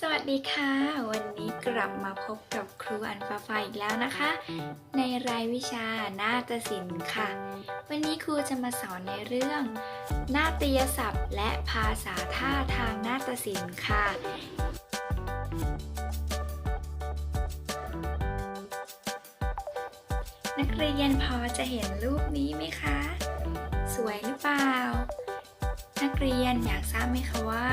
สวัสดีค่ะ วันนี้กลับมาพบกับครูอันฟ้าไฟอีกแล้วนะคะ ในรายวิชานาฏศิลป์ค่ะ วันนี้ครูจะมาสอนในเรื่อง นาฏยศัพท์ และภาษาท่าทางนาฏศิลป์ค่ะนักเรียนพอจะเห็นรูปนี้ไหมคะ สวยหรือเปล่า นักเรียนอยากทราบไหมคะว่า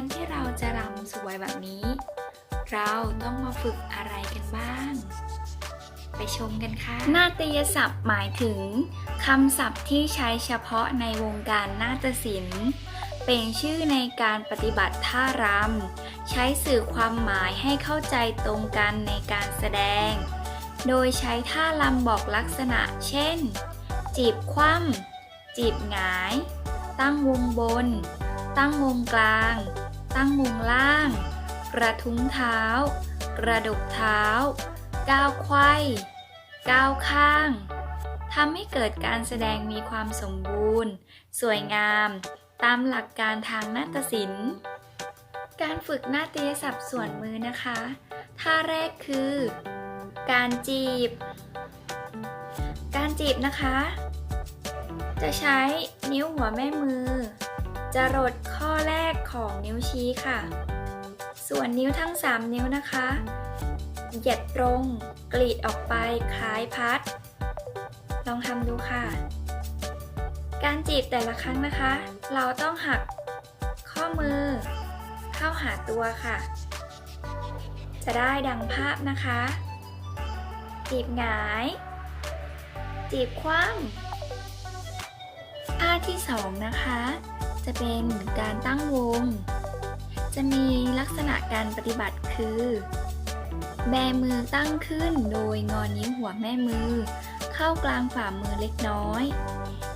การที่เราจะรำสวยแบบนี้ เราต้องมาฝึกอะไรกันบ้าง ไปชมกันค่ะ นาฏยศัพท์หมายถึงคำศัพท์ที่ใช้เฉพาะในวงการนาฏศิลป์เป็นชื่อในการปฏิบัติท่ารำ ใช้สื่อความหมายให้เข้าใจตรงกันในการแสดง โดยใช้ท่ารำบอกลักษณะ เช่น จีบคว่ำจีบหงาย ตั้งวงบน ตั้งวงกลาง ตั้งวงล่าง กระทุ้งเท้า กระดกเท้า ก้าวไขว้ก้าวข้างทำให้เกิดการแสดงมีความสมบูรณ์ สวยงาม ตามหลักการทางนาฏศิลป์ การฝึกนาฏยศัพท์ส่วนมือนะคะ ท่าแรกคือ การจีบ การจีบนะคะ จะใช้นิ้วหัวแม่มือ จรด อแรกของนิ้วชี้ค่ะ ส่วนนิ้วทั้ง 3 นิ้วนะคะเหยียดตรง กรีดออกไปคล้ายพัด ลองทำดูค่ะ การจีบแต่ละครั้งนะคะ เราต้องหักข้อมือ เข้าหาตัวค่ะ จะได้ดังภาพนะคะ จีบหงาย จีบคว่ำท่าที่สองนะคะ จะเป็นการตั้งวง จะมีลักษณะการปฏิบัติคือ แบมือตั้งขึ้นโดยงอนิ้วหัวแม่มือ เข้ากลางฝ่ามือเล็กน้อย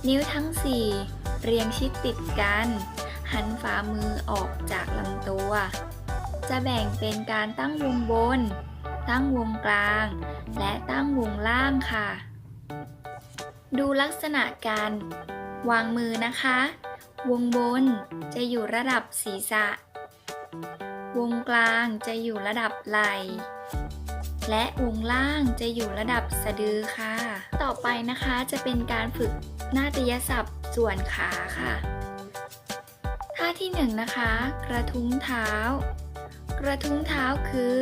นิ้วทั้ง 4 เรียงชิดติดกัน หันฝ่ามือออกจากลำตัว จะแบ่งเป็นการตั้งวงบน ตั้งวงกลาง และตั้งวงล่างค่ะ ดูลักษณะการวางมือนะคะ วงบนจะอยู่ระดับศีรษะ วงกลางจะอยู่ระดับไหล่และวงล่างจะอยู่ระดับสะดือค่ะ ต่อไปนะคะจะเป็นการฝึกนาฏยศัพท์ส่วนขาค่ะ ท่าที่หนึ่งนะคะ กระทุ้งเท้า กระทุ้งเท้าคือ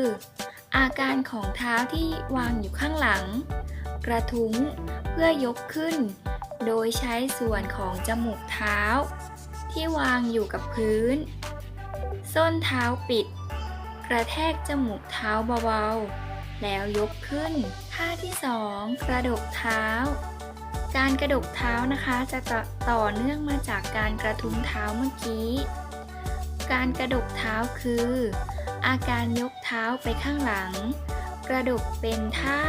อาการของเท้าที่วางอยู่ข้างหลัง กระทุ้งเพื่อยกขึ้น โดยใช้ส่วนของจมูกเท้า ที่วางอยู่กับพื้น ส้นเท้าปิด กระแทกจมูกเท้าเบาๆ แล้วยกขึ้น ท่าที่สองกระดกเท้า การกระดกเท้านะคะจะต่อต่อเนื่องมาจากการกระทุ้งเท้าเมื่อกี้ การกระดกเท้าคือ อาการยกเท้าไปข้างหลัง กระดกเป็นท่า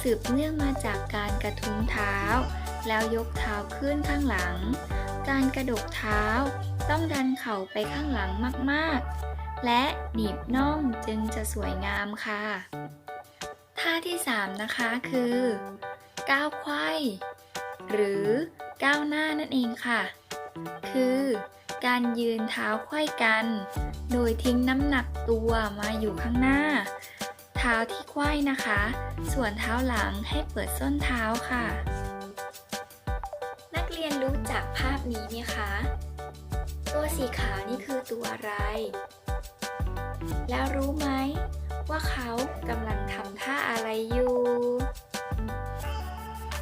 สืบเนื่องมาจากการกระทุ้งเท้า แล้วยกเท้าขึ้นข้างหลัง การกระดกเท้า ต้องดันเข่าไปข้างหลังมากๆ และหนีบน่องจึงจะสวยงามค่ะ ท่าที่ 3 นะคะคือก้าวไขว้หรือก้าวหน้านั่นเองค่ะ คือการยืนเท้าไขว้กัน โดยทิ้งน้ำหนักตัวมาอยู่ข้างหน้า เท้าที่ไขว้นะคะ ส่วนเท้าหลังให้เปิดส้นเท้าค่ะ จักภาพนี้ไหมคะ ตัวสีขาวนี่คือตัวอะไร แล้วรู้ไหมว่าเขากำลังทำท่าอะไรอยู่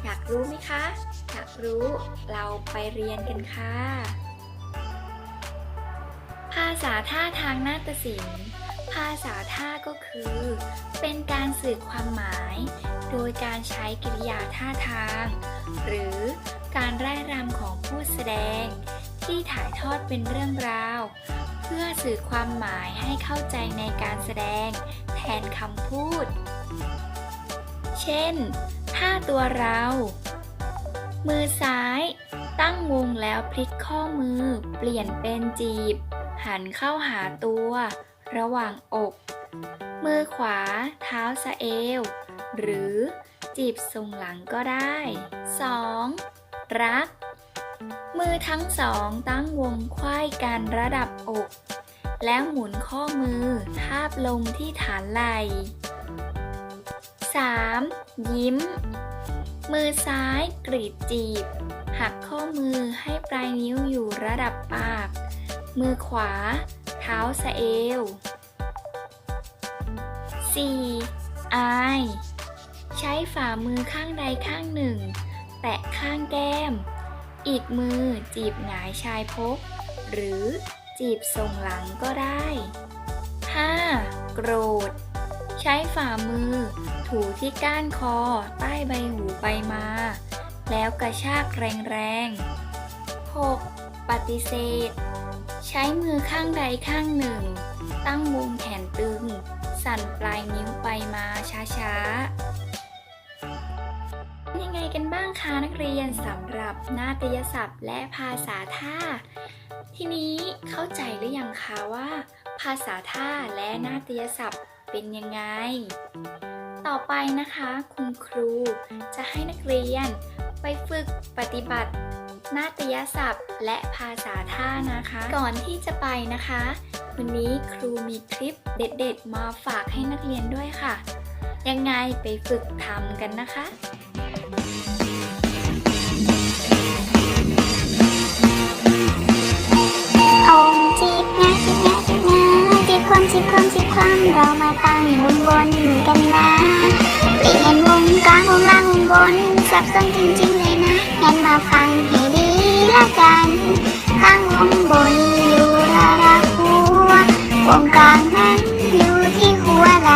อยากรู้ไหมคะ อยากรู้เราไปเรียนกันค่ะ ภาษาท่าทางนาฏศิลป์ ภาษาท่าก็คือ เป็นการสื่อความหมาย โดยการใช้กิริยาท่าทาง หรือ การร่ายรำของผู้แสดง ที่ถ่ายทอดเป็นเรื่องราว เพื่อสื่อความหมายให้เข้าใจในการแสดง แทนคำพูด เช่นท่าตัวเรา มือซ้าย ตั้งวงแล้วพลิกข้อมือ เปลี่ยนเป็นจีบ หันเข้าหาตัว ระหว่างอก มือขวา เท้าสะเอว หรือจีบทรงหลังก็ได้ 2. รัก มือทั้งสองตั้งวงไขว้กันระดับอก แล้วหมุนข้อมือทาบลงที่ฐานไหล่ 3. ยิ้ม มือซ้ายกรีดจีบ หักข้อมือให้ปลายนิ้วอยู่ระดับปาก มือขวา เท้าสะเอว 4. อาย ใช้ฝ่ามือข้างใดข้างหนึ่ง แตะข้างแก้ม อีกมือจีบหงายชายพก หรือจีบส่งหลังก็ได้ 5. โกรธ ใช้ฝ่ามือ ถูที่ก้านคอ ใต้ใบหูไปมา แล้วกระชากแรงๆ 6. ปฏิเสธ ใช้มือข้างใดข้างหนึ่ง ตั้งวงแขนตึง สั่นปลายนิ้วไปมาช้าๆ ยังไงกันบ้างคะนักเรียนสำหรับนาฏยศัพท์และภาษาท่า ทีนี้เข้าใจหรือยังคะว่า ภาษาท่าและนาฏยศัพท์เป็นยังไง ต่อไปนะคะ คุณครูจะให้นักเรียนไปฝึกปฏิบัติ นาฏยศัพท์และภาษาท่านะคะ ก่อนที่จะไปนะคะ วันนี้ครูมีคลิปเด็ด ๆ มาฝากให้นักเรียนด้วยค่ะ ยังไงไปฝึกทำกันนะคะ จีบความจีบความจีบความเรามาตั้งวงบนกันนะเปลี่ยนวงกลางวงล่างวงบนสับสนจริงๆเลยนะงั้นมาฟังให้ดีละกันข้างวงบนอยู่ระดับหัววงกลางนั้นอยู่ที่หัวไหล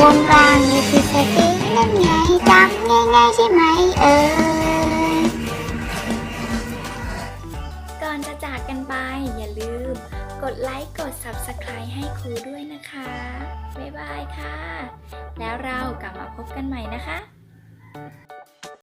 วงกลางอยู่ที่สะดือนั่นไงจำง่ายๆใช่ไหมเอ่ยก่อนจะจากกันไปอย่าลืม กดไลค์ Subscribe ให้ครูด้วยนะคะ บ๊ายบายค่ะ แล้วเรากลับมาพบกันใหม่นะคะ